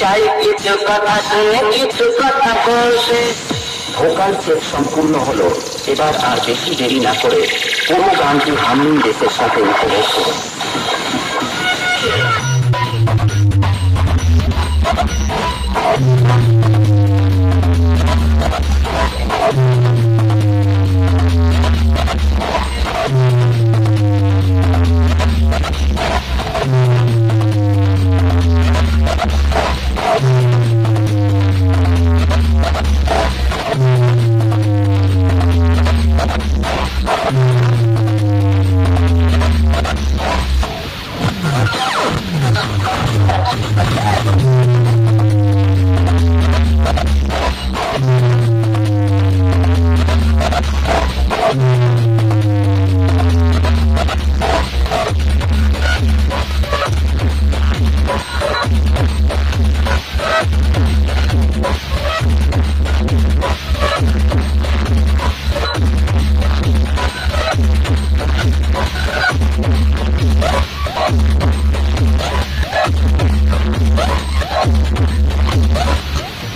চাই কিছু কথা শুনে, কিছু কথা বলতে। ভোকাল সেট সম্পূর্ণ হলো। এবার আর বেশি দেরি না করে পুরো গানটি হামিং দেশের সাথে উপভোগ করুন। Thank you.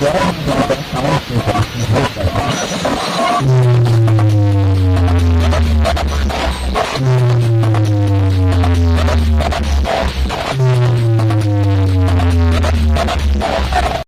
Yeah.